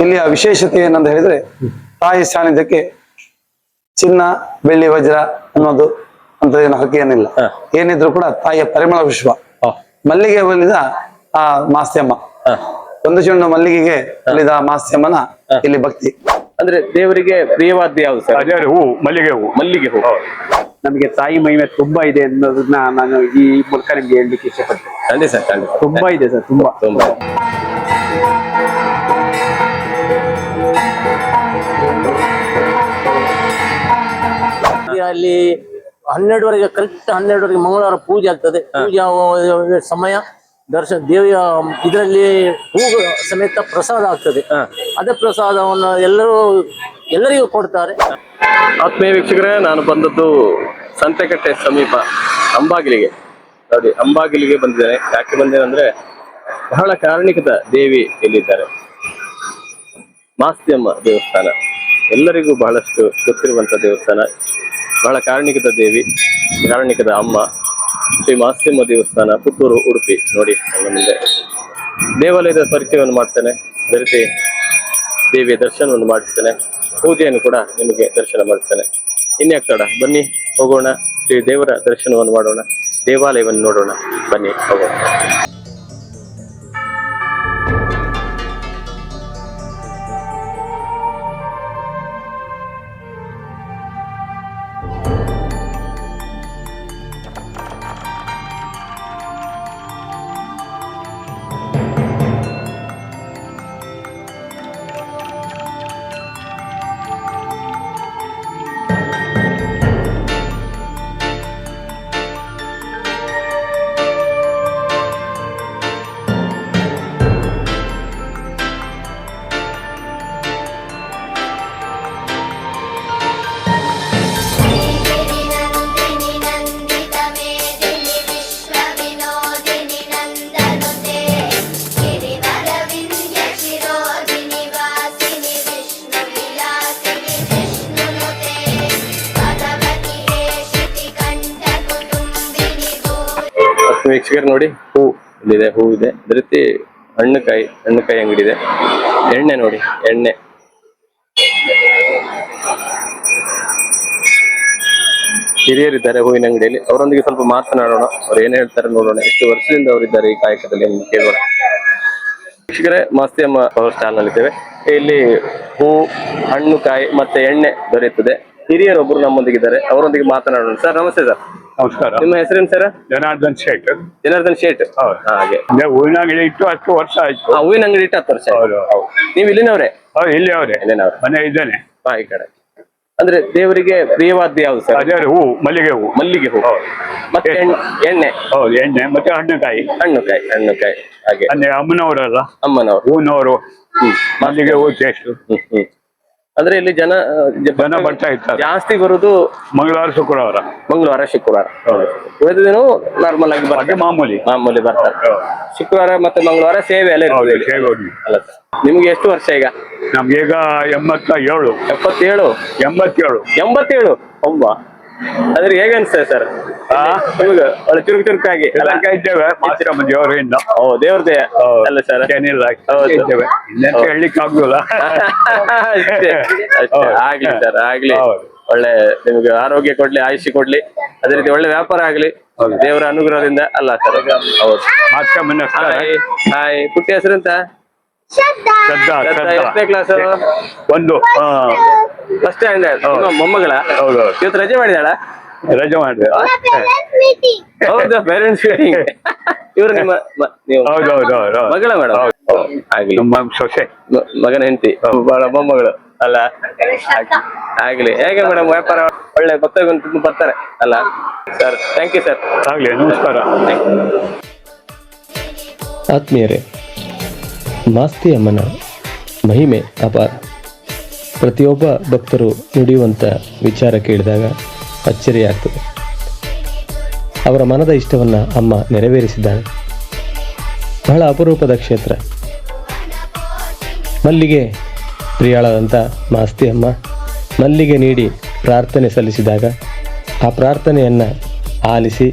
ಇಲ್ಲಿಯ ವಿಶೇಷತೆ ಏನಂತ ಹೇಳಿದ್ರೆ ತಾಯಿ ಸಾನ್ನಿಧ್ಯಕ್ಕೆ ಚಿನ್ನ ಬೆಳ್ಳಿ ವಜ್ರ ಅನ್ನೋದು ಅಂತ ಏನು ಹಕ್ಕಿ ಏನಿಲ್ಲ. ಏನಿದ್ರು ಕೂಡ ತಾಯಿಯ ಪರಿಮಳ ವಿಶ್ವ. ಹ. ಮಲ್ಲಿಗೆ ಒಲಿದ ಆ ಮಾಸ್ಯಮ್ಮ. ಹ. ಒಂದು ಚೆಂಡು ಮಲ್ಲಿಗೆಗೆ ಒಲಿದ ಮಾಸ್ತಿಯಮ್ಮನ ಇಲ್ಲಿ ಭಕ್ತಿ. ಅಂದ್ರೆ ದೇವರಿಗೆ ಪ್ರಿಯವಾದ ಯಾವುದು ಸರ್? ಹೂ ಮಲ್ಲಿಗೆ ಹೂ. ಮಲ್ಲಿಗೆ ಹೂ. ನಮಗೆ ತಾಯಿ ಮಹಿಮೆ ತುಂಬಾ ಇದೆ ಅನ್ನೋದನ್ನ ನಾನು ಈ ಮೂಲಕ ನಿಮ್ಗೆ ಹೇಳಲಿಕ್ಕೆ ಇಷ್ಟಪಡ್ತೇನೆ. ತುಂಬಾ ಇದೆ ಸರ್ ತುಂಬಾ. ತುಂಬಾ. ಅಲ್ಲಿ ಹನ್ನೆರಡುವರೆಗೆ ಕರೆಕ್ಟ್ ಹನ್ನೆರಡುವರೆಗೆ ಮಂಗಳವಾರ ಪೂಜೆ ಆಗ್ತದೆ. ಪೂಜೆ ಸಮಯ ದರ್ಶನ ದೇವಿಯ ಇದರಲ್ಲಿ ಹೂ ಸಮೇತ ಪ್ರಸಾದ ಆಗ್ತದೆ. ಅದೇ ಪ್ರಸಾದವನ್ನು ಎಲ್ಲರೂ ಎಲ್ಲರಿಗೂ ಕೊಡ್ತಾರೆ. ಆತ್ಮೀಯ ವೀಕ್ಷಕರೇ ನಾನು ಬಂದದ್ದು ಸಂತೆಕಟ್ಟೆ ಸಮೀಪ ಅಂಬಾಗಿಲಿಗೆ. ನೋಡಿ ಅಂಬಾಗಿಲಿಗೆ ಬಂದಿದ್ದೇನೆ. ಯಾಕೆ ಬಂದೇನೆ ಅಂದ್ರೆ ಬಹಳ ಕಾರಣಿಕದ ದೇವಿ ಇಲ್ಲಿದ್ದಾರೆ. ಮಾಸ್ತಿಯಮ್ಮ ದೇವಸ್ಥಾನ. ಎಲ್ಲರಿಗೂ ಬಹಳಷ್ಟು ಗೊತ್ತಿರುವಂತ ದೇವಸ್ಥಾನ. ಬಹಳ ಕಾರಣಿಕದ ದೇವಿ ಕಾರಣಿಕದ ಅಮ್ಮ, ಶ್ರೀ ಮಾಸಿಮ್ಮ ದೇವಸ್ಥಾನ, ಪುತ್ತೂರು, ಉಡುಪಿ. ನೋಡಿ ನನ್ನ ಮುಂದೆ ದೇವಾಲಯದ ಪರಿಚಯವನ್ನು ಮಾಡ್ತೇನೆ. ಅದೇ ರೀತಿ ದೇವಿಯ ದರ್ಶನವನ್ನು ಮಾಡಿಸ್ತೇನೆ. ಪೂಜೆಯನ್ನು ಕೂಡ ನಿಮಗೆ ದರ್ಶನ ಮಾಡಿಸ್ತೇನೆ. ಇನ್ಯಾಕ್ ತಡ ಬನ್ನಿ, ಹೋಗೋಣ. ಶ್ರೀ ದೇವರ ದರ್ಶನವನ್ನು ಮಾಡೋಣ. ದೇವಾಲಯವನ್ನು ನೋಡೋಣ. ಬನ್ನಿ, ಹೋಗೋಣ. ನೋಡಿ ಹೂ ಇಲ್ಲಿದೆ, ಹೂ ಇದೆ. ಅದೇ ರೀತಿ ಹಣ್ಣುಕಾಯಿ ಹಣ್ಣುಕಾಯಿ ಅಂಗಡಿ ಇದೆ ಎಣ್ಣೆ ನೋಡಿ, ಎಣ್ಣೆ. ಹಿರಿಯರಿದ್ದಾರೆ ಹೂವಿನ ಅಂಗಡಿಯಲ್ಲಿ. ಅವರೊಂದಿಗೆ ಸ್ವಲ್ಪ ಮಾತನಾಡೋಣ. ಅವ್ರು ಏನ್ ಹೇಳ್ತಾರೆ ನೋಡೋಣ. ಎಷ್ಟು ವರ್ಷದಿಂದ ಅವರಿದ್ದಾರೆ ಈ ಕಾಯಕದಲ್ಲಿ ಕೇಳೋಣ. ವೀಕ್ಷಕರೇ, ಮಾಸ್ತಿ ಅಮ್ಮ ಪವರ್ ಸ್ಟಾಲ್ ಇದ್ದೇವೆ. ಇಲ್ಲಿ ಹೂ ಹಣ್ಣು ಕಾಯಿ ಮತ್ತೆ ಎಣ್ಣೆ ದೊರೆಯುತ್ತದೆ. ಹಿರಿಯರೊಬ್ಬರು ನಮ್ಮೊಂದಿಗಿದ್ದಾರೆ ಅವರೊಂದಿಗೆ ಮಾತನಾಡೋಣ. ಸರ್ ನಮಸ್ತೆ ಸರ್. ನಮಸ್ಕಾರ. ನಿಮ್ಮ ಹೆಸರೇನು ಸರ್? ಜನಾರ್ದನ್ ಶೇಟ್. ಜನಾರ್ದನ್ ಶೇಟ್. ಹಾಗೆ. ಹೂವಿನ ಅಂಗಡಿ ಇಟ್ಟು ಹತ್ತು ವರ್ಷ ಆಯ್ತು. ಹೂವಿನ ಅಂಗಡಿ ಇಟ್ಟು ಹತ್ತು ವರ್ಷ. ನೀವು ಇಲ್ಲಿನವ್ರೆ? ಹೌದು ಇಲ್ಲಿ ಅವ್ರೆ ಇಲ್ಲಿನವ್ರೆ. ಮನೆ ಇದ್ದೇನೆ. ಈ ಕಡೆ. ಅಂದ್ರೆ ದೇವರಿಗೆ ಪ್ರಿಯವಾದ ಯಾವ್ದು ಸರ್? ಅದೇ ಹೂ ಮಲ್ಲಿಗೆ ಹೂ. ಮಲ್ಲಿಗೆ ಹೂ. ಮತ್ತೆ ಎಣ್ಣೆ. ಹೌದು ಎಣ್ಣೆ ಮತ್ತೆ ಹಣ್ಣುಕಾಯಿ. ಹಣ್ಣುಕಾಯಿ ಹಣ್ಣುಕಾಯಿ. ಹಾಗೆ. ಅಂದ್ರೆ ಅಮ್ಮನವರಲ್ಲ? ಅಮ್ಮನವರು. ಹೂನವರು ಮಲ್ಲಿಗೆ ಹೂ ಟೇಸ್ಟ್ ಹ್ಮ್ ಹ್ಮ್. ಅಂದ್ರೆ ಇಲ್ಲಿ ಜನ ಜನ ಬರ್ತಾ ಇರ್ತಾರೆ. ಜಾಸ್ತಿ ಬರುದು ಮಂಗಳವಾರ ಶುಕ್ರವಾರ. ಮಂಗಳವಾರ ಶುಕ್ರವಾರ. ಉಳಿದ ದಿನ ನಾರ್ಮಲ್ ಆಗಿ ಬರ್ತಾರೆ. ಮಾಮೂಲಿ. ಮಾಮೂಲಿ ಬರ್ತಾರೆ. ಶುಕ್ರವಾರ ಮತ್ತೆ ಮಂಗಳವಾರ ಸೇವೆ ಎಲ್ಲ ಅಲ್ಲ ನಿಮ್ಗೆ ಎಷ್ಟು ವರ್ಷ ಈಗ? ನಮ್ಗೀಗ ಎಂಬತ್ತ ಏಳು. ಎಪ್ಪತ್ತೇಳು? ಎಂಬತ್ತೇಳು. ಎಂಬತ್ತೇಳು? ಒಬ್ಬ ಅದ್ರ ಹೇಗೆ ಅನ್ಸ್ತದೆ ಸರ್ ಆ? ನಿಮಗೆ ಒಳ್ಳೆ ಚುರುಕು ಚುರುಕಾಗಿ ಎಲ್ಲ ಇದ್ದೇವೆ ಮಾತ್ರಮ್ಮ ದೇವರಿಂದ ಓ ದೇವ್ರದೇ ಅಲ್ಲ ಸರ್ ಏನಿಲ್ಲ. ಇದ್ದೇವೆ. ಹೇಳಲಿಕ್ಕೆ ಆಗುದಿಲ್ಲ. ಅಷ್ಟೇ. ಆಗ್ಲಿ ಸರ್ ಆಗ್ಲಿ. ಒಳ್ಳೆ ನಿಮ್ಗೆ ಆರೋಗ್ಯ ಕೊಡ್ಲಿ ಆಯುಷ್ಯ ಕೊಡ್ಲಿ. ಅದೇ ರೀತಿ ಒಳ್ಳೆ ವ್ಯಾಪಾರ ಆಗ್ಲಿ. ದೇವರ ಅನುಗ್ರಹದಿಂದ ಅಲ್ಲ ಸರ್ ಹೌದು. ಮಾತ್ರಮ್ಮನ ಹಾಯ್ ಹಾಯ್ ಪುಟ್ಟಿ ಹೆಸರು ಶ್ರದ್ಧಾ ಎಷ್ಟನೇ ಕ್ಲಾಸ್ ಒಂದು ಆ, ಫಸ್ಟ್ ಸ್ಟ್ಯಾಂಡರ್ಡ್ ನಿಮ್ಮ ಮೊಮ್ಮಗಳ. ಹೌದು ಹೌದು. ಇವತ್ತು ರಜೆ ಮಾಡಿದಾಳ? ರಜೆ ಮಾಡಿದೆ. ಹೌದು ಪೇರೆಂಟ್ಸ್ ಮೀಟಿಂಗ್ ಇವ್ರು ನಿಮ್ಮ ನೀವು. ಹೌದು ಹೌದು ಹೌದು ಹೌದು. ಮಗಳ ಮೇಡಮ್ ಆಗ್ಲಿ. ಸೊಸೆ. ಮಗನ ಹೆಂಡತಿ. ಬಹಳ ಮೊಮ್ಮಗಳು. ಅಲ್ಲ? ಆಗ್ಲಿ. ಹೇಗೆ ಮೇಡಮ್ ವ್ಯಾಪಾರ? ಒಳ್ಳೆ ಭಕ್ತರು ಬರ್ತಾರೆ. ಅಲ್ಲ? ಸರ್ ಥ್ಯಾಂಕ್ ಯು ಸರ್ ಆಗ್ಲಿ ನಮಸ್ಕಾರ. ಆತ್ಮೀಯರೇ ಮಾಸ್ತಿ ಅಮ್ಮನ ಮಹಿಮೆ, ಅಪಾರ. ಪ್ರತಿಯೊಬ್ಬ ಭಕ್ತರು ನುಡಿಯುವಂಥ ವಿಚಾರ ಕೇಳಿದಾಗ ಅಚ್ಚರಿಯಾಗ್ತದೆ. ಅವರ ಮನದ ಇಷ್ಟವನ್ನು ಅಮ್ಮ ನೆರವೇರಿಸಿದ್ದಾಳೆ. ಬಹಳ ಅಪರೂಪದ ಕ್ಷೇತ್ರ. ಮಲ್ಲಿಗೆ ಪ್ರಿಯಾಳದಂಥ ಮಾಸ್ತಿ ಅಮ್ಮ ಮಲ್ಲಿಗೆ ನೀಡಿ ಪ್ರಾರ್ಥನೆ ಸಲ್ಲಿಸಿದಾಗ ಆ ಪ್ರಾರ್ಥನೆಯನ್ನು ಆಲಿಸಿ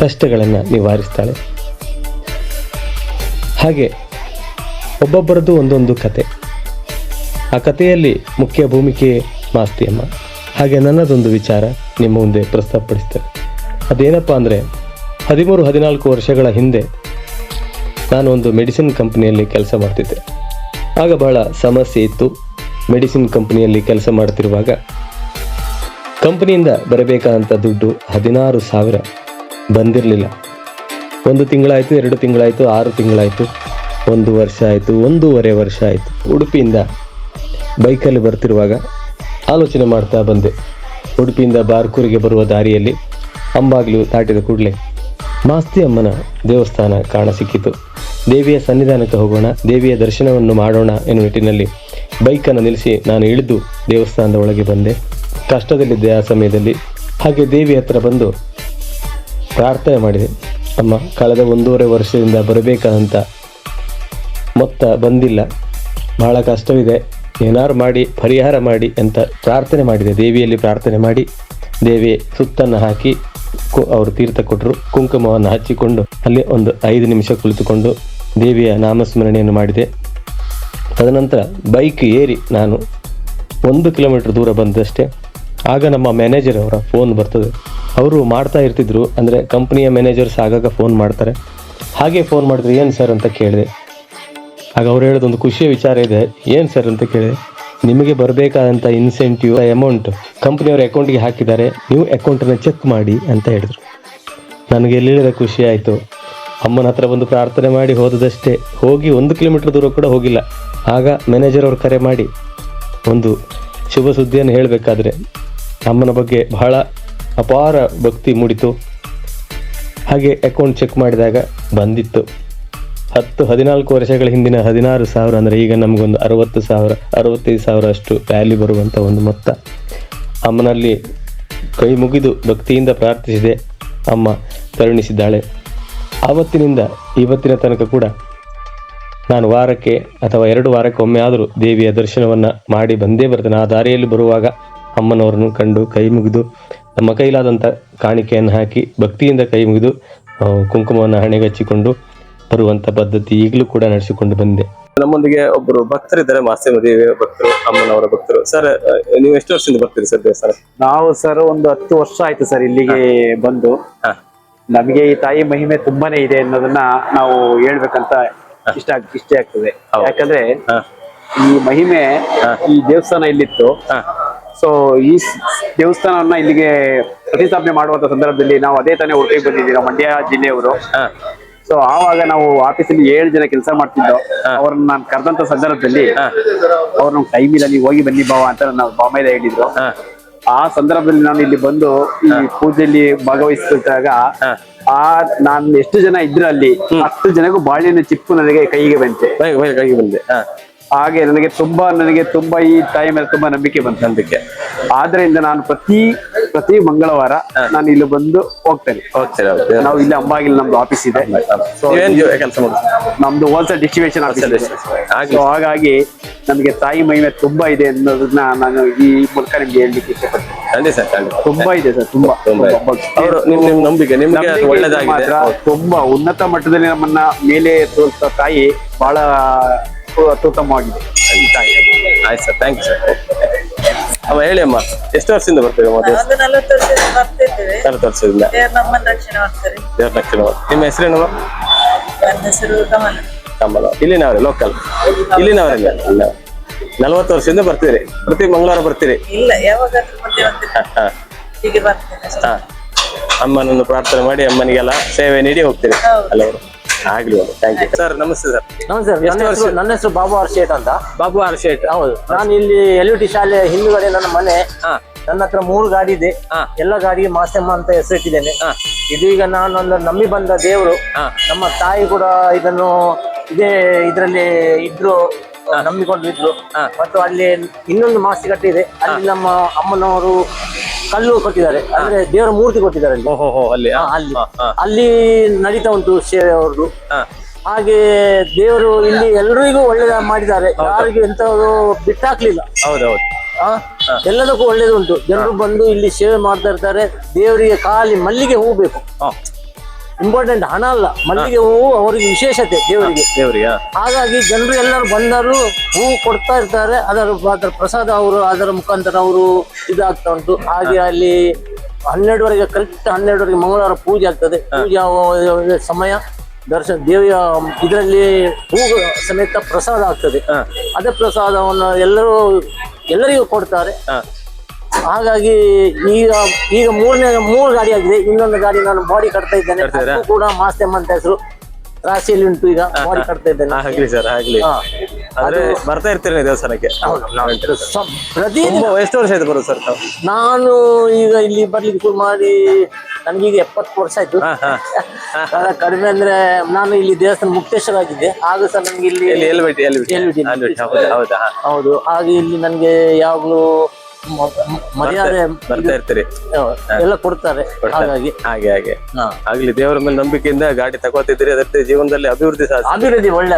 ಕಷ್ಟಗಳನ್ನು ನಿವಾರಿಸ್ತಾಳೆ. ಹಾಗೆ ಒಬ್ಬೊಬ್ಬರದ್ದು ಒಂದೊಂದು ಕತೆ. ಆ ಕಥೆಯಲ್ಲಿ ಮುಖ್ಯ ಭೂಮಿಕೆ ಮಾಸ್ತಿಯಮ್ಮ. ಹಾಗೆ ನನ್ನದೊಂದು ವಿಚಾರ ನಿಮ್ಮ ಮುಂದೆ ಪ್ರಸ್ತಾಪಪಡಿಸ್ತೇನೆ. ಅದೇನಪ್ಪ ಅಂದರೆ, ಹದಿಮೂರು, ಹದಿನಾಲ್ಕು ವರ್ಷಗಳ ಹಿಂದೆ ನಾನು ಒಂದು ಮೆಡಿಸಿನ್ ಕಂಪ್ನಿಯಲ್ಲಿ ಕೆಲಸ ಮಾಡ್ತಿದ್ದೆ. ಆಗ ಬಹಳ ಸಮಸ್ಯೆ ಇತ್ತು. ಮೆಡಿಸಿನ್ ಕಂಪ್ನಿಯಲ್ಲಿ ಕೆಲಸ ಮಾಡ್ತಿರುವಾಗ ಕಂಪನಿಯಿಂದ ಬರಬೇಕಾದಂಥ ದುಡ್ಡು ಹದಿನಾರು ಸಾವಿರ ಬಂದಿರಲಿಲ್ಲ. ಒಂದು ತಿಂಗಳಾಯಿತು, ಎರಡು ತಿಂಗಳಾಯಿತು, ಆರು ತಿಂಗಳಾಯಿತು. ಒಂದು ವರ್ಷ ಆಯಿತು, ಒಂದೂವರೆ ವರ್ಷ ಆಯಿತು. ಉಡುಪಿಯಿಂದ ಬೈಕಲ್ಲಿ ಬರ್ತಿರುವಾಗ ಆಲೋಚನೆ ಮಾಡ್ತಾ ಬಂದೆ. ಉಡುಪಿಯಿಂದ ಬಾರ್ಕೂರಿಗೆ ಬರುವ ದಾರಿಯಲ್ಲಿ ಅಂಬಾಗ್ಲು ದಾಟಿದ ಕೂಡಲೇ ಮಾಸ್ತಿ ಅಮ್ಮನ ದೇವಸ್ಥಾನ ಕಾಣ ಸಿಕ್ಕಿತು. ದೇವಿಯ ಸನ್ನಿಧಾನಕ್ಕೆ ಹೋಗೋಣ, ದೇವಿಯ ದರ್ಶನವನ್ನು ಮಾಡೋಣ ಎನ್ನುವ ನಿಟ್ಟಿನಲ್ಲಿ ಬೈಕನ್ನು ನಿಲ್ಲಿಸಿ ನಾನು ಇಳಿದು ದೇವಸ್ಥಾನದ ಒಳಗೆ ಬಂದೆ. ಕಷ್ಟದಲ್ಲಿದ್ದೆ ಆ ಸಮಯದಲ್ಲಿ. ಹಾಗೆ ದೇವಿ ಹತ್ರ ಬಂದು ಪ್ರಾರ್ಥನೆ ಮಾಡಿದೆ. ಅಮ್ಮ, ಕಳೆದ ಒಂದೂವರೆ ವರ್ಷದಿಂದ ಬರಬೇಕಾದಂಥ ಮೊತ್ತ ಬಂದಿಲ್ಲ. ಬಹಳ ಕಷ್ಟವಿದೆ. ಏನಾರು ಮಾಡಿ, ಪರಿಹಾರ ಮಾಡಿ ಅಂತ ಪ್ರಾರ್ಥನೆ ಮಾಡಿದೆ. ದೇವಿಯಲ್ಲಿ ಪ್ರಾರ್ಥನೆ ಮಾಡಿ ದೇವಿ ಸುತ್ತನ್ನು ಹಾಕಿ ಕು- ಅವರು ತೀರ್ಥ ಕೊಟ್ಟರು. ಕುಂಕುಮವನ್ನು ಹಚ್ಚಿಕೊಂಡು ಅಲ್ಲಿ ಒಂದು ಐದು ನಿಮಿಷ ಕುಳಿತುಕೊಂಡು ದೇವಿಯ ನಾಮಸ್ಮರಣೆಯನ್ನು ಮಾಡಿದೆ. ತದನಂತರ ಬೈಕ್ ಏರಿ ನಾನು ಒಂದು ಕಿಲೋಮೀಟರ್ ದೂರ ಬಂದಷ್ಟೇ. ಆಗ ನಮ್ಮ ಮ್ಯಾನೇಜರ್ ಅವರ ಫೋನ್ ಬರ್ತದೆ. ಅವರು ಮಾಡ್ತಾ ಇರ್ತಿದ್ರು. ಅಂದರೆ ಕಂಪ್ನಿಯ ಮ್ಯಾನೇಜರ್ಸ್ ಆಗಾಗ ಫೋನ್ ಮಾಡ್ತಾರೆ. ಹಾಗೆ ಫೋನ್ ಮಾಡಿದ್ರೆ ಏನು ಸರ್ ಅಂತ ಕೇಳಿದೆ. ಆಗ ಅವ್ರು ಹೇಳೋದೊಂದು ಖುಷಿಯ ವಿಚಾರ ಇದೆ. ಏನು ಸರ್ ಅಂತ ಕೇಳಿ, ನಿಮಗೆ ಬರಬೇಕಾದಂಥ ಇನ್ಸೆಂಟಿವ್ ಅಮೌಂಟ್ ಕಂಪ್ನಿಯವ್ರ ಅಕೌಂಟಿಗೆ ಹಾಕಿದ್ದಾರೆ, ನೀವು ಅಕೌಂಟನ್ನು ಚೆಕ್ ಮಾಡಿ ಅಂತ ಹೇಳಿದರು. ನನಗೆ ಎಲ್ಲಿಲ್ಲದ ಖುಷಿ ಆಯಿತು. ಅಮ್ಮನ ಹತ್ರ ಬಂದು ಪ್ರಾರ್ಥನೆ ಮಾಡಿ ಹೋದದಷ್ಟೇ. ಹೋಗಿ ಒಂದು ಕಿಲೋಮೀಟರ್ ದೂರ ಕೂಡ ಹೋಗಿಲ್ಲ. ಆಗ ಮ್ಯಾನೇಜರ್ ಅವರು ಕರೆ ಮಾಡಿ, ಒಂದು ಶುಭ ಸುದ್ದಿಯನ್ನು ಹೇಳಬೇಕಾದ್ರೆ, ಅಮ್ಮನ ಬಗ್ಗೆ ಬಹಳ ಅಪಾರ ಭಕ್ತಿ ಮೂಡಿತು. ಹಾಗೆ ಅಕೌಂಟ್ ಚೆಕ್ ಮಾಡಿದಾಗ ಬಂದಿತ್ತು. ಹತ್ತು ಹದಿನಾಲ್ಕು ವರ್ಷಗಳ ಹಿಂದಿನ ಹದಿನಾರು ಸಾವಿರ ಅಂದರೆ ಈಗ ನಮಗೊಂದು ಅರವತ್ತು ಸಾವಿರ, ಅರವತ್ತೈದು ಸಾವಿರ ಅಷ್ಟು ವ್ಯಾಲ್ಯೂ ಬರುವಂಥ ಒಂದು ಮೊತ್ತ. ಅಮ್ಮನಲ್ಲಿ ಕೈ ಮುಗಿದು ಭಕ್ತಿಯಿಂದ ಪ್ರಾರ್ಥಿಸಿದೆ. ಅಮ್ಮ ತರುಣಿಸಿದ್ದಾಳೆ. ಆವತ್ತಿನಿಂದ ಇವತ್ತಿನ ತನಕ ಕೂಡ ನಾನು ವಾರಕ್ಕೆ ಅಥವಾ ಎರಡು ವಾರಕ್ಕೆ ಒಮ್ಮೆ ಆದರೂ ದೇವಿಯ ದರ್ಶನವನ್ನು ಮಾಡಿ ಬಂದೇ ಬರ್ತೇನೆ. ಆ ದಾರಿಯಲ್ಲಿ ಬರುವಾಗ ಅಮ್ಮನವರನ್ನು ಕಂಡು ಕೈ ಮುಗಿದು ನಮ್ಮ ಕೈಲಾದಂಥ ಕಾಣಿಕೆಯನ್ನು ಹಾಕಿ ಭಕ್ತಿಯಿಂದ ಕೈ ಮುಗಿದು ಕುಂಕುಮವನ್ನು ಹಣೆಗೆ ಬರುವಂಥ ಪದ್ಧತಿ ಈಗಲೂ ಕೂಡ ನಡೆಸಿಕೊಂಡು ಬಂದೆ ನಮ್ಮೊಂದಿಗೆ ಒಬ್ಬರು ಭಕ್ತರಿದ್ದಾರೆ ಮಾಸ್ತಿ ಮದುವೆ ಭಕ್ತರು ಅಮ್ಮನವರ ಭಕ್ತರು ಸರ್ ನೀವು ಎಷ್ಟು ವರ್ಷದಿಂದ ಬರ್ತೀರಿ ಸರ್ ದೇವಸ್ಥಾನ ನಾವು ಸರ್ ಒಂದು ಹತ್ತು ವರ್ಷ ಆಯ್ತು ಸರ್ ಇಲ್ಲಿಗೆ ಬಂದು ಹಾ. ನಮಗೆ ಈ ತಾಯಿ ಮಹಿಮೆ ತುಂಬಾನೇ ಇದೆ ಅನ್ನೋದನ್ನ ನಾವು ಹೇಳ್ಬೇಕಂತ ಇಷ್ಟ ಇಷ್ಟ ಆಗ್ತದೆ. ಯಾಕಂದ್ರೆ ಹಾ. ಈ ಮಹಿಮೆ ಈ ದೇವಸ್ಥಾನ ಇಲ್ಲಿತ್ತು ಹಾ. ಸೊ ಈ ದೇವಸ್ಥಾನವನ್ನ ಇಲ್ಲಿಗೆ ಪ್ರತಿಷ್ಠಾಪನೆ ಮಾಡುವಂತ ಸಂದರ್ಭದಲ್ಲಿ ನಾವು ಅದೇ ತಾನೇ ಹುಡುಕಿ ಬಂದಿದ್ದೀವಿ ನಾವು ಮಂಡ್ಯ ಜಿಲ್ಲೆಯವರು ಹಾ. ಸೊ ಆವಾಗ ನಾವು ಆಫೀಸಲ್ಲಿ ಏಳು ಜನ ಕೆಲಸ ಮಾಡ್ತಿದ್ದೋ ಅವ್ರನ್ನ ನಾನು ಕರೆದಂತ ಸಂದರ್ಭದಲ್ಲಿ ಅವ್ರ ನಮ್ಗೆ ಟೈಮ್ ಇಲ್ಲ ನೀವು ಹೋಗಿ ಬನ್ನಿ ಬಾವ ಅಂತ ನನ್ನ ಬಾಮೈದ ಹೇಳಿದ್ರು. ಆ ಸಂದರ್ಭದಲ್ಲಿ ನಾನು ಇಲ್ಲಿ ಬಂದು ಈ ಪೂಜೆಯಲ್ಲಿ ಭಾಗವಹಿಸಿದಾಗ ಆ ನಾನು ಎಷ್ಟು ಜನ ಇದ್ರು ಅಲ್ಲಿ ಹತ್ತು ಜನಕ್ಕೂ ಬಾಳೆಹಣ್ಣು ಚಿಪ್ಪು ನನಗೆ ಕೈಗೆ ಬಂತೆ. ಕೈಗೆ ಬಂದೆ. ಹಾಗೆ ನನಗೆ ತುಂಬಾ ನನಗೆ ತುಂಬಾ ಈ ತಾಯಿ ಮೇಲೆ ತುಂಬಾ ನಂಬಿಕೆ ಬಂತು. ನಂಬಿಕೆ. ಆದ್ರಿಂದ ನಾನು ಪ್ರತಿ ಪ್ರತಿ ಮಂಗಳವಾರ ನಾನು ಇಲ್ಲಿ ಬಂದು ಹೋಗ್ತೇನೆ? ನಾವು ಇಲ್ಲಿ ಅಂಬಾಗಿಲ್ ನಮ್ದು ಆಫೀಸ್ ಇದೆ. ಕೆಲಸ ನಮ್ದು ಹೋಲ್ಸೇಲ್ ಡಿಸ್ಟ್ರಿಬ್ಯೂಷನ್ ಆಫೀಸ್. ಸೊ ಹಾಗಾಗಿ ನಮಗೆ ತಾಯಿ ಮಹಿಮೆ ತುಂಬಾ ಇದೆ ಅನ್ನೋದನ್ನ ನಾನು ಈ ಮೂಲಕ ನಿಮ್ಗೆ ಹೇಳಲಿಕ್ಕೆ ಇಷ್ಟಪಡ್ತೇನೆ. ಖಂಡಿತ ಖಂಡಿತ ತುಂಬಾ ಇದೆ ಸರ್ ತುಂಬಾ. ತುಂಬಾ ಅವರು ನಿಮ್ಮ ನಂಬಿಕೆ ನಿಮ್ಗೆ ಹೌದು. ತುಂಬಾ ಉನ್ನತ ಮಟ್ಟದಲ್ಲಿ ನಮ್ಮನ್ನ ಮೇಲೆ ತೋರಿಸಿದ ತಾಯಿ ಬಹಳ ಅತ್ಯುತ್ತಮವಾಗಿದೆ. ಆಯ್ತು. ಸರ್ ಥ್ಯಾಂಕ್ ಯು ಸರ್ ಅಮ್ಮ ಹೇಳಿ ಅಮ್ಮ ಎಷ್ಟು ವರ್ಷದಿಂದ ಬರ್ತೇವೆ ಒಂದು ನಲವತ್ತು ವರ್ಷದಿಂದ ಬರ್ತಿದ್ದೇವೆ. ನಲವತ್ತು ವರ್ಷದಿಂದ. ದೇವ್ರು ನಮ್ಮನ್ನ ರಕ್ಷಣೆ ಮಾಡ್ತಾರೆ. ದೇವ್ರ ರಕ್ಷಣೆ ಮಾಡಿ. ನಿಮ್ಮ ಹೆಸರೇನಮ್ಮ ನನ್ನ ಹೆಸರು ಕಮಲ. ಕಮಲ. ಇಲ್ಲಿನವ್ರೆ ಲೋಕಲ್ ಇಲ್ಲಿನವರಲ್ಲ ಇಲ್ಲ. ನಲವತ್ತು ವರ್ಷದಿಂದ ಬರ್ತೀರಿ? ಪ್ರತಿ ಮಂಗಳವಾರ ಬರ್ತೀರಿ? ಇಲ್ಲ ಯಾವಾಗಾದ್ರೂ ಮತ್ತೆ ಬರ್ತೀನಿ ಹಾ ಹೀಗೆ ಬರ್ತೇನೆ. ಅಷ್ಟೇ. ಹಾ. ಅಮ್ಮನನ್ನು ಪ್ರಾರ್ಥನೆ ಮಾಡಿ ಅಮ್ಮನಿಗೆಲ್ಲ ಸೇವೆ ನೀಡಿ ಹೋಗ್ತೀರಿ. ಹೌದು. ಅಲ್ಲವರು. ಆಗ್ಲಿ ಥ್ಯಾಂಕ್ ಯು ಸರ್ ನಮಸ್ತೆ ಸರ್ ನಮಸ್ತೆ ನನ್ನ ಎಷ್ಟು ವರ್ಷ? ಹೆಸರು ನನ್ನ ಹೆಸರು ಬಾಬು ಹರ್ಷೇಟ್ ಅಂತ. ಬಾಬು ಆರ್ ಶೇಟ್ ಹೌದು ನಾನು ಇಲ್ಲಿ ಎಲ್ ಯು ಟಿ ಶಾಲೆ ಹಿಂದುಗಡೆ ನನ್ನ ಮನೆ. ಹಾ. ನನ್ನ ಹತ್ರ ಮೂರು ಗಾಡಿ ಇದೆ. ಹಾ. ಎಲ್ಲ ಗಾಡಿಗೆ ಮಾಸ್ತಮ್ಮ ಅಂತ ಹೆಸರಿಟ್ಟಿದ್ದೇನೆ. ಹಾ. ಇದೀಗ ನಾನು ಒಂದು ನಂಬಿ ಬಂದ ದೇವರು. ಹಾ. ನಮ್ಮ ತಾಯಿ ಕೂಡ ಇದನ್ನು ಇದೇ ಇದರಲ್ಲಿ ಇದ್ರು ನಂಬಿಕೊಂಡು ಇದ್ರು. ಮತ್ತು ಅಲ್ಲಿ ಇನ್ನೊಂದು ಮಾಸ್ತಿ ಕಟ್ಟಿದೆ. ಅಲ್ಲಿ ನಮ್ಮ ಅಮ್ಮನವರು ಕಲ್ಲು ಕೊಟ್ಟಿದ್ದಾರೆ. ಅಂದ್ರೆ ದೇವರ ಮೂರ್ತಿ ಕೊಟ್ಟಿದ್ದಾರೆ ಅಲ್ಲಿ. ಓಹೋ ಅಲ್ಲಿ ಹಾ, ಅಲ್ಲಿ. ನಡೀತಾ ಉಂಟು ಸೇವೆ ಅವ್ರದ್ದು. ಹಾಗೆ ದೇವರು ಇಲ್ಲಿ ಎಲ್ರಿಗೂ ಒಳ್ಳೆದ ಮಾಡಿದ್ದಾರೆ. ಯಾರಿಗೂ ಎಂತವರು ಬಿಟ್ಟಾಕ್ಲಿಲ್ಲ. ಹೌದೌದು. ಆ? ಎಲ್ಲದಕ್ಕೂ ಒಳ್ಳೇದು ಉಂಟು ಜನರು ಬಂದು ಇಲ್ಲಿ ಸೇವೆ ಮಾಡ್ತಾ ಇರ್ತಾರೆ. ದೇವರಿಗೆ ಖಾಲಿ ಮಲ್ಲಿಗೆ ಹೂ ಬೇಕು. ಇಂಪಾರ್ಟೆಂಟ್ ಹಣ ಅಲ್ಲ. ಮಲ್ಲಿಗೆ ಹೂವು ಅವರಿಗೆ ವಿಶೇಷತೆ ದೇವರಿಗೆ. ದೇವರಿಗೆ. ಹಾಗಾಗಿ ಜನರು ಎಲ್ಲರೂ ಬಂದರು ಹೂವು ಕೊಡ್ತಾ ಇರ್ತಾರೆ. ಅದರ ಅದರ ಪ್ರಸಾದ ಅವರು ಅದರ ಮುಖಾಂತರ ಅವರು ಇದಾಗ್ತಾ ಉಂಟು. ಹಾಗೆ ಅಲ್ಲಿ ಹನ್ನೆರಡುವರೆಗೆ ಕರೆಕ್ಟ್ ಹನ್ನೆರಡುವರೆಗೆ ಮಂಗಳವಾರ ಪೂಜೆ ಆಗ್ತದೆ. ಪೂಜೆ ಸಮಯ ದರ್ಶನ ದೇವಿಯ ಇದರಲ್ಲಿ ಹೂ ಸಮೇತ ಪ್ರಸಾದ ಆಗ್ತದೆ. ಅದೇ ಪ್ರಸಾದವನ್ನು ಎಲ್ಲರೂ ಎಲ್ಲರಿಗೂ ಕೊಡ್ತಾರೆ. ಹಾಗಾಗಿ ಈಗ ಈಗ ಮೂರನೇ ಮೂರು ಗಾಡಿ ಆಗಿದೆ. ಇನ್ನೊಂದು ಗಾಡಿ ನಾನು ಬಾಡಿ ಕಟ್ತಾ ಇದ್ದೇನೆ. ಕಟ್ತಿದ್ದೀರಾ? ಅದು ಕೂಡ ಮಾಸ್ತೆಮ್ ಅಂತ ಹೆಸರು. ರಾಶಿಯಲ್ಲಿ ಉಂಟು ಈಗ ಬಾಡಿ ಕಟ್ತಾ ಇದ್ದೇನೆ. ಆಗ್ಲಿ ಸರ್ ಆಗ್ಲಿ. ಹಾ. ಅಂದ್ರೆ ಬರ್ತಾ ಇರ್ತೀರಿ ನೀವು ದೇವಸ್ಥಾನಕ್ಕೆ? ಸ- ಪ್ರತಿದಿನ ತುಂಬಾ ಎಷ್ಟು ವರ್ಷ ಆಯ್ತು ಬರೋದು ಸರ್ ತಾವು? ನಾನು ಈಗ ಇಲ್ಲಿ ಬರ್ಲಿಕ್ಕೆ ಶುರು ಮಾಡಿ ನನ್ಗೀಗ ಎಪ್ಪತ್ತು ವರ್ಷ ಆಯ್ತು. ಕಡಿಮೆ ಅಂದ್ರೆ ನಾನು ಇಲ್ಲಿ ದೇವಸ್ಥಾನ ಮುಕ್ತೇಶ್ವರ ಆಗಿದ್ದೆ ಆಗ ಸಹ ನನ್ಗೆ ಇಲ್ಲಿ ಎಲ್ಲಿ ಎಲ್ಲಿ ಬಿಟ್ಟು ಎಲ್ಲಿ ಬಿಟ್ಟು LVT. ಅಲ್ಲಿ ಬಿಟ್ಟು, ಹೌದಾ ಹೌದಾ ಹಾ. ಹೌದು. ಹಾಗೆ ಇಲ್ಲಿ ನನ್ಗೆ ಯಾವಾಗ್ಲೂ ಮರ್ಯಾದೆ ಬರ್ತಾ ಇರ್ತೀರಿ. ಎಲ್ಲ ಕೊಡ್ತಾರೆ. ಹಾಗಾಗಿ. ಹಾಗೆ ಹಾಗೆ. ಆಗ್ಲಿ ದೇವರ ಮೇಲೆ ನಂಬಿಕೆಯಿಂದ ಗಾಡಿ ತಗೋತಿದ್ರೆ ಅದಕ್ಕೆ ಜೀವನದಲ್ಲಿ ಅಭಿವೃದ್ಧಿ ಸಾಧಿಸಿ ಅಭಿವೃದ್ಧಿ ಒಳ್ಳೆ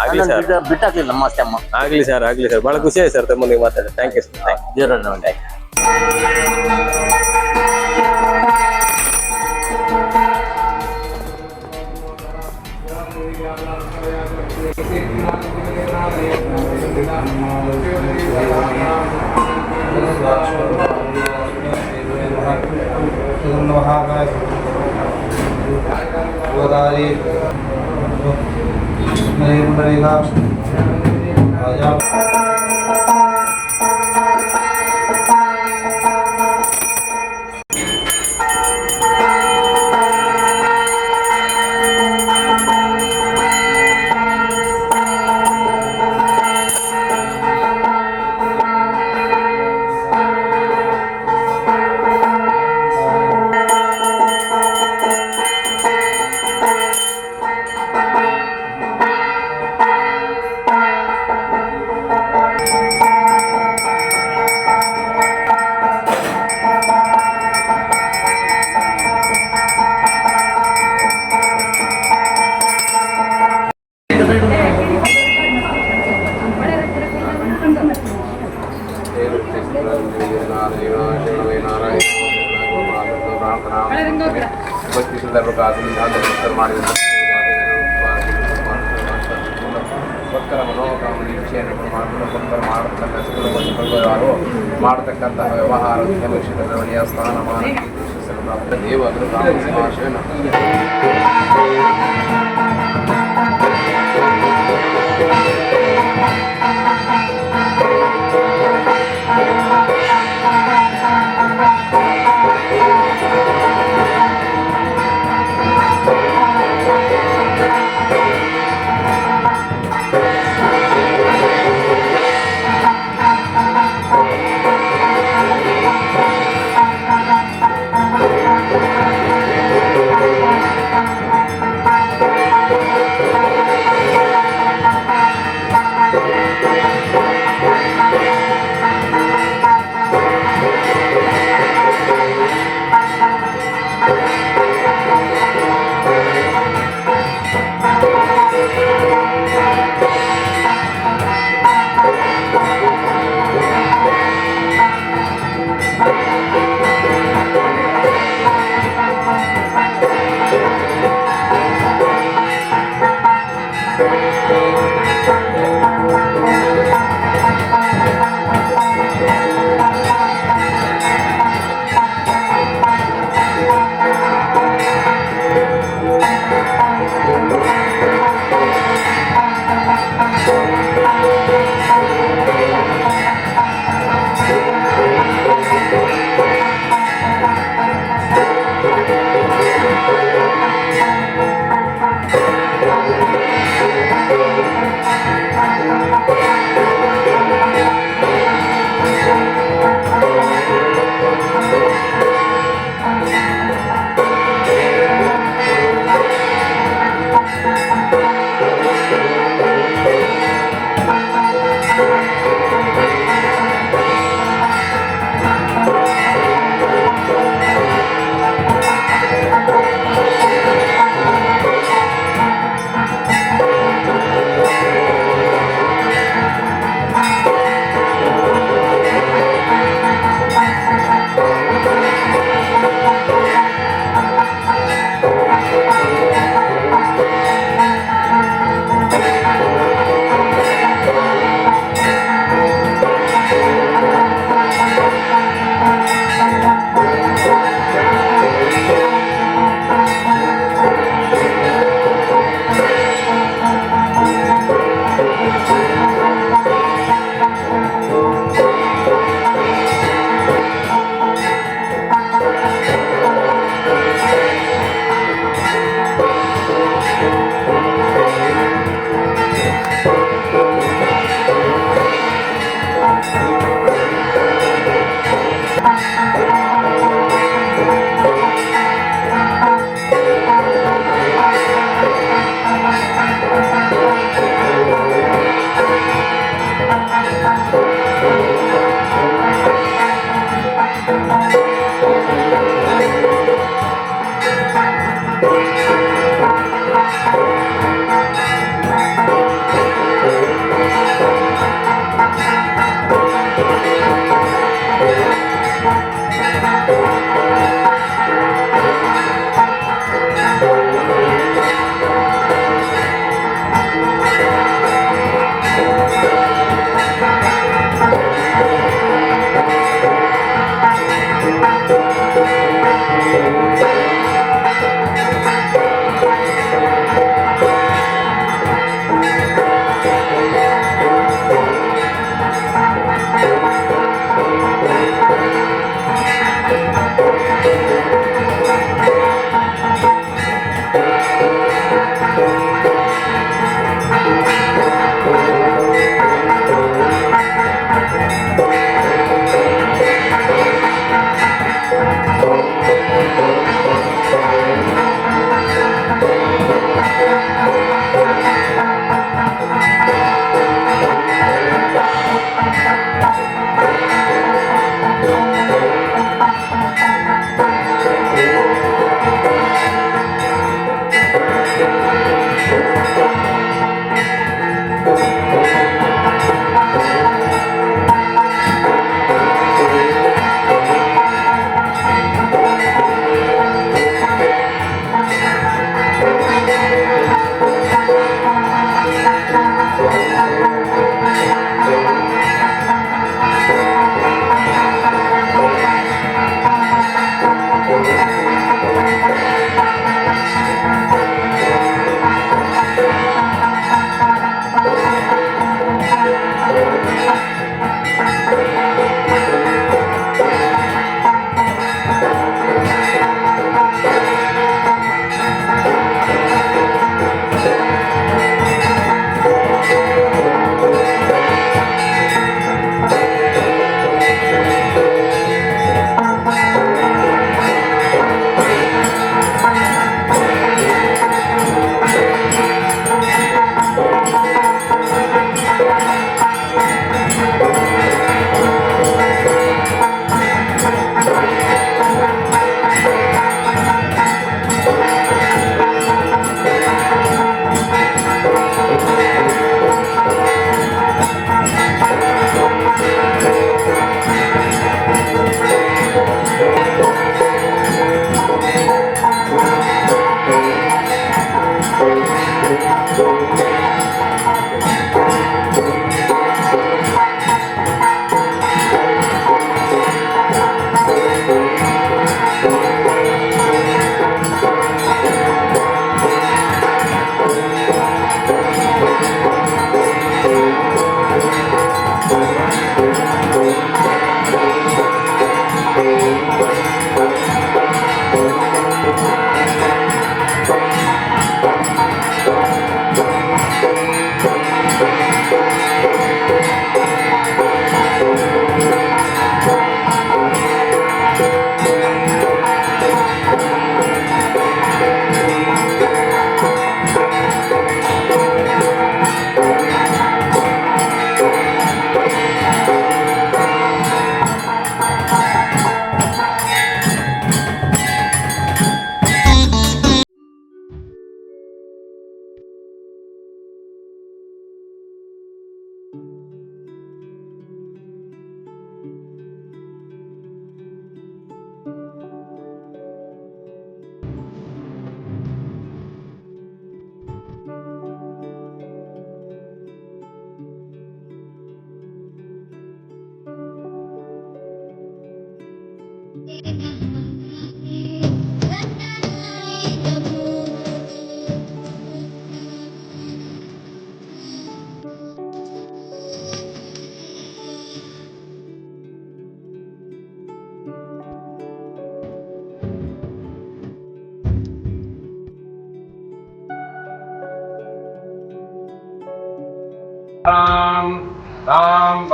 ಆಗ್ಲಿ ಸರ್. ಬಿಟ್ಟ- ಬಿಟ್ಟಾಕ್ಲಿಲ್ಲ ನಮ್ಮ ಅಮ್ಮ. ಆಗ್ಲಿ ಸರ್ ಆಗ್ಲಿ ಸರ್. ಬಹಳ ಖುಷಿ ಆಯ್ತು ಸರ್ ತಮ್ಮನಿಗೆ ಮಾತಾಡಿ. ಥ್ಯಾಂಕ್ ಯು ಸರ್ ದೇವರನ್ನ महाकाय गोदावरी राजा ಗೋಸ್ಕರ ಮನೋಕಾಮನೆ ಇಚ್ಛೆಯನ್ನು ಮಾಡ್ಕೊಂಡಕ್ಕೋಸ್ಕರ ಮಾಡತಕ್ಕಂಥ ಸುಲಭವಾಗಿ ಮಾಡತಕ್ಕಂಥ ವ್ಯವಹಾರ ಕೆಲವು ಕ್ಷೇತ್ರದಲ್ಲಿ ಸ್ಥಾನಮಾನ ದೇವರು ಭಾಷೆ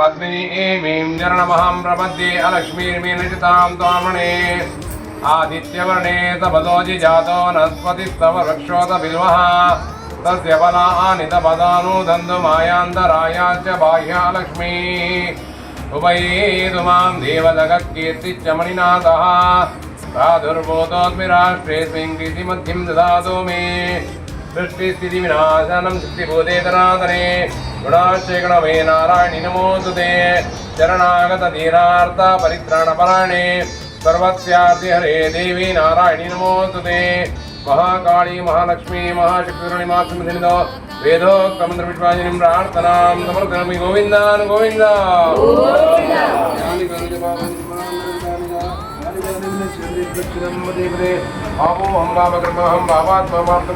तां पद्मिनीमीं निर्णमहं प्रपद्ये अलक्ष्मीर्मीनचितां त्वामणे आदित्यवर्णे तपदोजि जातो नस्पतिस्तव वृक्षोत बिल्वः तस्य फलानि तपदानुदन्तु मायान्तरायाश्च बाह्या लक्ष्मी उभयेतु मां देवदगत्कीर्तिश्च मणिनाथः प्रादुर्भूतोऽस्मि राष्ट्रेऽस्मिन् कीर्तिमध्यं ददातु मे सृष्टिस्थितिविनाशनं ಗುಣಾಶೇಗಣವೇ ನಾರಾಯಣಿ ನಮೋಸ್ತುತೆ ಶರಣಾಗತ ಧೀರಾರ್ಥ ಪರಿತ್ರಾಣಪರಾಣೆ ಸರ್ವಸ್ಯಾರ್ತಿ ಹರೇ ದೇವಿ ನಾರಾಯಣಿ ನಮೋಸ್ತುತೆ ಮಹಾಕಾಳಿ ಮಹಾಲಕ್ಷ್ಮಿ ಮಹಾಶಕ್ತಿ ಮಾತೃ ವೇದೋಕ್ತ ಮಂತ್ರ ವಿಶ್ವಾಜಿನಿಂ ಪ್ರಾರ್ಥನಾಂ ಸಮರ್ಥನಮಿ ಗೋವಿಂದಾನ್ ಗೋವಿಂದ ಆವೋ ಹಂ ಭಾವಕರ್ಮ ಹಂ ಭಾವಾತ್ಮ ಮಾತೃ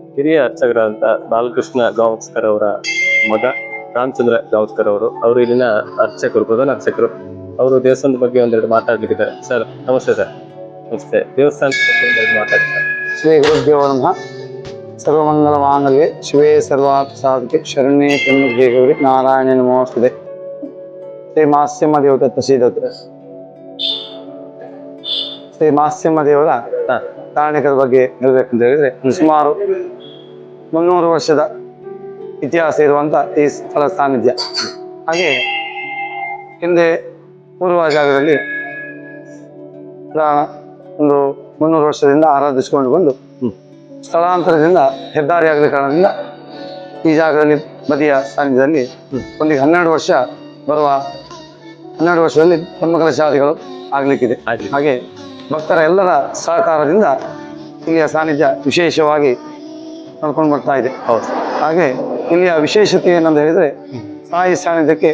ಹಿರಿಯ ಅರ್ಚಕರಾದಂತ ಬಾಲಕೃಷ್ಣ ಗಾವಸ್ಕರ್ ಅವರ ಮಗ ರಾಮಚಂದ್ರ ಗಾವಸ್ಕರ್ ಅವರು ಅವರು ಇಲ್ಲಿನ ಅರ್ಚಕರು ಪ್ರಧಾನ ಅರ್ಚಕರು. ಅವರು ದೇವಸ್ಥಾನದ ಬಗ್ಗೆ ಒಂದೆರಡು ಮಾತಾಡ್ಲಿಕ್ಕಿದ್ದಾರೆ. ಸರ್ ನಮಸ್ತೆ ಸರ್. ನಮಸ್ತೆ. ದೇವಸ್ಥಾನದ ಬಗ್ಗೆ ಒಂದೆರಡು ಮಾತಾಡ್ತಾರೆ ಶ್ರೀ ಗುರುದೇವ ನಮಃ. ಸರ್ವಮಂಗಲ ಮಾಂಗಲ್ಯ. ಶಿವೇ ಸರ್ವಾಪ್ರಸಾದಕ್ಕೆ ಶರಣೇ ಶರಣ್ಯೇ ತ್ರ್ಯಂಬಕೆ ಗೌರಿ ನಾರಾಯಣ ನಮೋಸ್ತದೆ ಶ್ರೀ ಮಾಸ್ಯಮ ದೇವತ ಪ್ರಸಿದ್ಧತೆ ಶ್ರೀ ಮಾಸ್ಯಮ್ಮ ದೇವರ ಕಾರಣಿಕರ ಬಗ್ಗೆ ಹೇಳ್ಬೇಕಂತ ಹೇಳಿದ್ರೆ ಸುಮಾರು ಮುನ್ನೂರು ವರ್ಷದ ಇತಿಹಾಸ ಇರುವಂತ ಈ ಸ್ಥಳ ಸಾನ್ನಿಧ್ಯ. ಹಾಗೆ ಹಿಂದೆ ಪೂರ್ವ ಜಾಗದಲ್ಲಿ ಒಂದು ಮುನ್ನೂರು ವರ್ಷದಿಂದ ಆರಾಧಿಸಿಕೊಂಡು ಬಂದು ಸ್ಥಳಾಂತರದಿಂದ ಹೆದ್ದಾರಿ ಆಗದ ಕಾರಣದಿಂದ ಈ ಜಾಗದಲ್ಲಿ ಬದಿಯ ಸಾನ್ನಿಧ್ಯದಲ್ಲಿ ಒಂದಿಗೆ ಹನ್ನೆರಡು ವರ್ಷ ಬರುವ ಹನ್ನೆರಡು ವರ್ಷದಲ್ಲಿ ಬ್ರಹ್ಮಕಲಶಾದಿಗಳು ಶಾಲೆಗಳು ಆಗಲಿಕ್ಕಿದೆ. ಹಾಗೆ ಭಕ್ತರ ಎಲ್ಲರ ಸಹಕಾರದಿಂದ ಇಲ್ಲಿಯ ಸಾನ್ನಿಧ್ಯ ವಿಶೇಷವಾಗಿ ನಡ್ಕೊಂಡು ಬರ್ತಾ ಇದೆ. ಹೌದು ಹಾಗೆ ಇಲ್ಲಿಯ ವಿಶೇಷತೆ ಏನಂತ ಹೇಳಿದ್ರೆ ತಾಯಿ ಸಾನ್ನಿಧ್ಯಕ್ಕೆ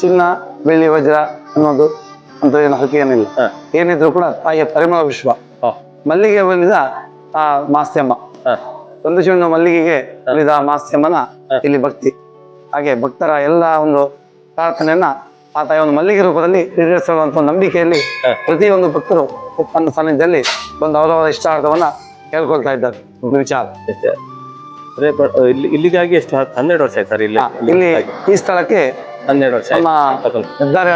ಚಿನ್ನ ಬೆಳ್ಳಿ ವಜ್ರ ಅನ್ನೋದು ಅಂತ ಏನು ಹಕ್ಕಿ ಏನಿಲ್ಲ. ಏನಿದ್ರು ಕೂಡ ತಾಯಿಯ ಪರಿಮಳ ವಿಶ್ವ. ಮಲ್ಲಿಗೆ ಬಂದಿದ ಆ ಮಾಸ್ಯಮ್ಮ. ಒಂದು ಶಿವನ ಮಲ್ಲಿಗೆಗೆ ಬಂದಿದ ಮಾಸ್ಯಮ್ಮನ ಇಲ್ಲಿ ಭಕ್ತಿ. ಹಾಗೆ ಭಕ್ತರ ಎಲ್ಲ ಒಂದು ಪ್ರಾರ್ಥನೆಯನ್ನ ಆ ತಾಯಿ ಒಂದು ಮಲ್ಲಿಗೆ ರೂಪದಲ್ಲಿ ಈಡೇರಿಸುವಂತ ಒಂದು ನಂಬಿಕೆಯಲ್ಲಿ ಪ್ರತಿಯೊಂದು ಭಕ್ತರು ತನ್ನ ಸನ್ನಿಧಿಯಲ್ಲಿ ಒಂದು ಅವರವರ ಇಷ್ಟಾರ್ಥವನ್ನ ಹೇಳ್ಕೊಳ್ತಾ ಇದ್ದಾರೆ. ವಿಚಾರ ಬ- ಇಲ್ಲಿ ಇಲ್ಲಿಗಾಗಿ ಎಷ್ಟು ಹತ್ತು- ಹನ್ನೆರಡು ವರ್ಷ ಆಯ್ತು ಸರ್ ಇಲ್ಲಿ? ಇಲ್ಲಿ ಈ ಸ್ಥಳಕ್ಕೆ ಹನ್ನೆರಡು ವರ್ಷ ನಮ್ಮ ಆಯ್ತು. ಹೆದ್ದಾರಿ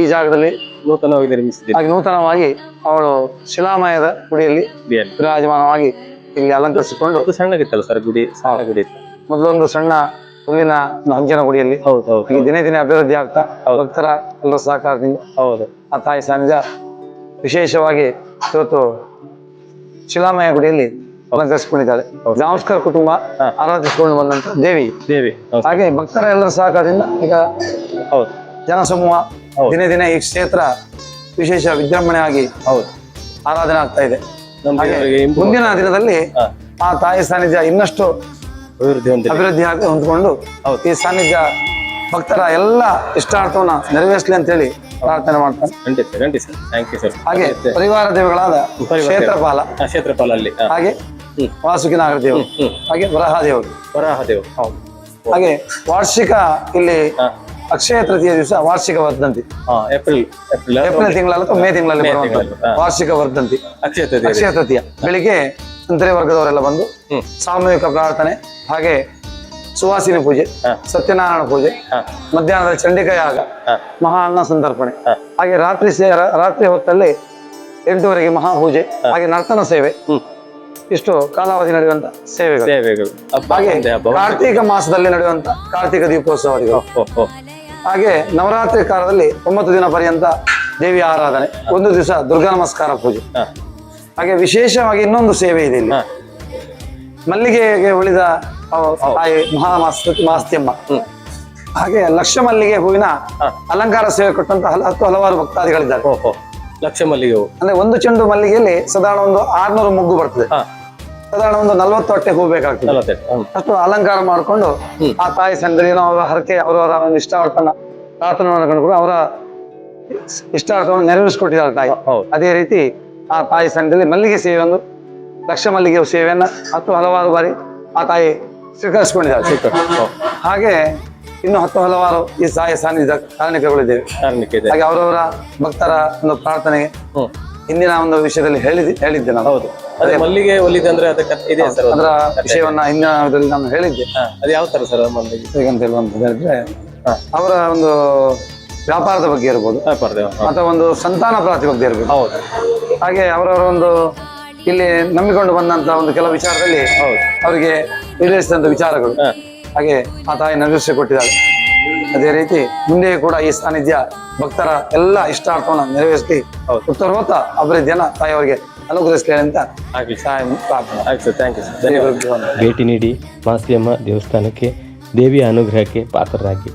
ಈ ಜಾಗದಲ್ಲಿ ನೂತನವಾಗಿ ನಿರ್ಮಿಸಿದ್ದೀವಿ ಹಾಗೆ ನೂತನವಾಗಿ ಅವಳು ಶಿಲಾಮಯದ ಗುಡಿಯಲ್ಲಿ. ವಿರಾಜಮಾನವಾಗಿ ಇಲ್ಲಿ ಅಲಂಕರಿಸಿಕೊಂಡು ಸಣ್ಣಗಿತ್ತಲ್ಲ ಸರ್ ಗುಡಿ ಸಣ್ಣ ಗುಡಿ. ಮೊದಲೊಂದು ಸಣ್ಣ ಹೂವಿನ ಅಂಜನ ಗುಡಿಯಲ್ಲಿ. ಹೌದು ಹೌದು ದಿನೇ ದಿನೇ ಅಭಿವೃದ್ಧಿ ಆಗ್ತಾ ಭಕ್ತರ ಎಲ್ಲರ ಸಹಕಾರದಿಂದ ಹೌದು. ಆ ತಾಯಿ ಸಾನ್ನಿಧ್ಯ ವಿಶೇಷವಾಗಿ ಇವತ್ತು ಶಿಲಾಮಯ ಗುಡಿಯಲ್ಲಿ ಅಲಂಕರಿಸಿಕೊಂಡಿದ್ದಾರೆ ನಮಸ್ಕಾರ ಕುಟುಂಬ. ಆರಾಧಿಸಿಕೊಂಡು ಬಂದಂತ ದೇವಿ. ದೇವಿ ಹಾಗೆ ಭಕ್ತರ ಎಲ್ಲರ ಸಹಕಾರದಿಂದ ಈಗ ಹೌದು. ಜನಸಮೂಹ ಸಮೂಹ ದಿನೇ ದಿನ ಈ ಕ್ಷೇತ್ರ ವಿಶೇಷ ವಿಜೃಂಭಣೆಯಾಗಿ ಹೌದು. ಆರಾಧನೆ ಆಗ್ತಾ ಇದೆ. ಮುಂದಿನ ದಿನದಲ್ಲಿ ಆ ತಾಯಿ ಸಾನ್ನಿಧ್ಯ ಇನ್ನಷ್ಟು ಅಭಿವೃದ್ಧಿ ಹೊಂದಿದೆ. ಅಭಿವೃದ್ಧಿ ಆಗಿ ಹೊಂದ್ಕೊಂಡು ಹೌದು. ಈ ಸಾನ್ನಿಧ್ಯ ಭಕ್ತರ ಎಲ್ಲ ಇಷ್ಟಾರ್ಥವನ್ನ ನೆರವೇರಿಸಲಿ ಅಂತೇಳಿ ಪ್ರಾರ್ಥನೆ ಮಾಡ್ತಾರೆ ಹಾಗೆ ಪರಿವಾರ ದೇವಗಳಾದ ಕ್ಷೇತ್ರಪಾಲ. ಕ್ಷೇತ್ರಪಾಲ ಅಲ್ಲಿ ಹಾಗೆ. ವಾಸುಕಿ ನಾಗರದೇವರು ಹಾಗೆ ವರಹ ದೇವರು. ವರಾಹ ದೇವ್ ಹೌದು. ಹಾಗೆ ವಾರ್ಷಿಕ ಇಲ್ಲಿ ಅಕ್ಷಯ ತೃತೀಯ ದಿವಸ ವಾರ್ಷಿಕ ವರ್ಧಂತಿ. ಏಪ್ರಿಲ್ ಏಪ್ರಿಲ್ ತಿಂಗಳಲ್ಲಿ ಅಥವಾ ಮೇ ತಿಂಗಳಲ್ಲಿ. ವಾರ್ಷಿಕ ವರ್ಧಂತಿ. ಅಕ್ಷಯ ತೃತೀಯ ಅಕ್ಷಯ ತೃತೀಯ. ಬೆಳಿಗ್ಗೆ ತಂತ್ರಿ ವರ್ಗದವರೆಲ್ಲ ಬಂದು ಸಾಮೂಹಿಕ ಪ್ರಾರ್ಥನೆ ಹಾಗೆ ಸುವಾಸಿನಿ ಪೂಜೆ ಸತ್ಯನಾರಾಯಣ ಪೂಜೆ ಮಧ್ಯಾಹ್ನದ ಚಂಡಿಕ ಯಾಗ ಹಾ. ಮಹಾ ಅನ್ನ ಸಂತರ್ಪಣೆ ಹಾಗೆ ರಾತ್ರಿ ರಾತ್ರಿ ಹೊತ್ತಲ್ಲಿ ಮಹಾ ಮಹಾಪೂಜೆ ಹಾಗೆ ನರ್ತನ ಸೇವೆ. ಇಷ್ಟು ಕಾಲಾವಧಿ ನಡೆಯುವಂತ ಸೇವೆಗಳು? ಸೇವೆಗಳು. ಹಾಗೆ ಕಾರ್ತಿಕ ಮಾಸದಲ್ಲಿ ನಡೆಯುವಂತ ಕಾರ್ತಿಕ ದೀಪೋತ್ಸವಗಳು. ಹಾಗೆ ನವರಾತ್ರಿ ಕಾಲದಲ್ಲಿ ಒಂಬತ್ತು ದಿನ ಪರ್ಯಂತ ದೇವಿ ಆರಾಧನೆ ಒಂದು ದಿವಸ ದುರ್ಗಾ ನಮಸ್ಕಾರ ಪೂಜೆ. ಹಾಗೆ ವಿಶೇಷವಾಗಿ ಇನ್ನೊಂದು ಸೇವೆ ಇದೆ ಇಲ್ಲಿ. ಮಲ್ಲಿಗೆಗೆ ಉಳಿದ ಮಹಾ ಮಾಸ್ತಿಯಮ್ಮ. ಹಾಗೆ ಲಕ್ಷ ಮಲ್ಲಿಗೆ ಹೂವಿನ ಅಲಂಕಾರ ಸೇವೆ ಕೊಟ್ಟಂತ ಹತ್ತು ಹಲವಾರು ಭಕ್ತಾದಿಗಳಿದ್ದಾರೆ. ಲಕ್ಷ ಮಲ್ಲಿಗೆ ಹೂವು ಅಂದ್ರೆ ಒಂದು ಚೆಂಡು ಮಲ್ಲಿಗೆಯಲ್ಲಿ ಸಾಧಾರಣ ಒಂದು ಆರ್ನೂರು ಮುಗ್ಗು ಬರ್ತದೆ. ಹಾ. ಸಾಧಾರಣ ಒಂದು ನಲ್ವತ್ತು ಹೊಟ್ಟೆ ಹೂ ಬೇಕಾಗ್ತದೆ. ಹ್ಮ್. ಅಷ್ಟು ಅಲಂಕಾರ ಮಾಡಿಕೊಂಡು ಆ ತಾಯಿ ಏನೋ ಅವರ ಹರಕೆ ಅವರವರ ಒಂದು ಇಷ್ಟಾರ್ಥನ ಪ್ರಾರ್ಥನೆ ಮಾಡಿಕೊಂಡು ಅವರ ಇಷ್ಟಾರ್ಥವನ್ನು ನೆರವೇರಿಸಿಕೊಟ್ಟಿದ್ದಾರೆ ತಾಯಿ. ಹೌದು. ಅದೇ ರೀತಿ ಆ ತಾಯಿ ಸನ್ನಿಧಿಯಲ್ಲಿ ಮಲ್ಲಿಗೆ ಸೇವೆ ಒಂದು ಲಕ್ಷ ಮಲ್ಲಿಗೆ ಸೇವೆಯನ್ನ ಹತ್ತು ಹಲವಾರು ಬಾರಿ ಆ ತಾಯಿ ಸ್ವೀಕರಿಸಿಕೊಂಡಿದ್ದಾರೆ. ಹಾಗೆ ಇನ್ನು ಹತ್ತು ಹಲವಾರು ಈ ಸಹಾಯ ಸಾನ್ನಿಧ್ಯ ಕಾರಣಿಕಗಳಿದ್ದೇವೆ ಹಾಗೆ ಅವರವರ ಭಕ್ತರ ಒಂದು ಪ್ರಾರ್ಥನೆ. ಹಿಂದಿನ ಒಂದು ವಿಷಯದಲ್ಲಿ ಹೇಳಿದ್ ಹೇಳಿದ್ದೆ ನಾನು. ಹೌದು. ಅದೇ ಮಲ್ಲಿಗೆ ಒಲಿದೆ ಅಂದ್ರೆ ಅದಕ್ಕೆ ಇದೆ ಸರ್ ಅದರ ವಿಷಯವನ್ನ ಹಿಂದಿನ ಇದರಲ್ಲಿ ನಾನು ಹೇಳಿದ್ದೆ. ಅದು ಯಾವ ತರ ಸರ್ ಮಲ್ಲಿಗೆ? ಹೇಗಂತ ಹೇಳುವಂತ ಹೇಳಿದ್ರೆ ಅವರ ಒಂದು ವ್ಯಾಪಾರದ ಬಗ್ಗೆ ಇರ್ಬೋದು. ಅಥವಾ ಒಂದು ಸಂತಾನ ಪ್ರಾಪ್ತಿ ಬಗ್ಗೆ ಇರ್ಬೋದು. ಹೌದು. ಹಾಗೆ ಅವರವರ ಒಂದು ಇಲ್ಲಿ ನಂಬಿಕೊಂಡು ಬಂದಂತ ಒಂದು ಕೆಲವು ವಿಚಾರದಲ್ಲಿ ಅವರಿಗೆ ಈಡೇರಿಸಿದಂತ ವಿಚಾರಗಳು. ಹಾಗೆ ಆ ತಾಯಿ ನೆರವೇರಿಸಿ ಕೊಟ್ಟಿದ್ದಾಳೆ. ಅದೇ ರೀತಿ ಮುಂದೆ ಕೂಡ ಈ ಸಾನ್ನಿಧ್ಯ ಭಕ್ತರ ಎಲ್ಲ ಇಷ್ಟಾರ್ಥವನ್ನು ನೆರವೇರಿಸಿ ಉತ್ತರೋತ್ತ ಅಭಿವೃದ್ಧಿಯನ್ನ ತಾಯಿ ಅವರಿಗೆ ಅನುಗ್ರಹಿಸಲಿ ಅಂತ ಭೇಟಿ ನೀಡಿ ಮಾಸಿಯಮ್ಮ ದೇವಸ್ಥಾನಕ್ಕೆ ದೇವಿಯ ಅನುಗ್ರಹಕ್ಕೆ ಪಾತ್ರರಾಗಿ.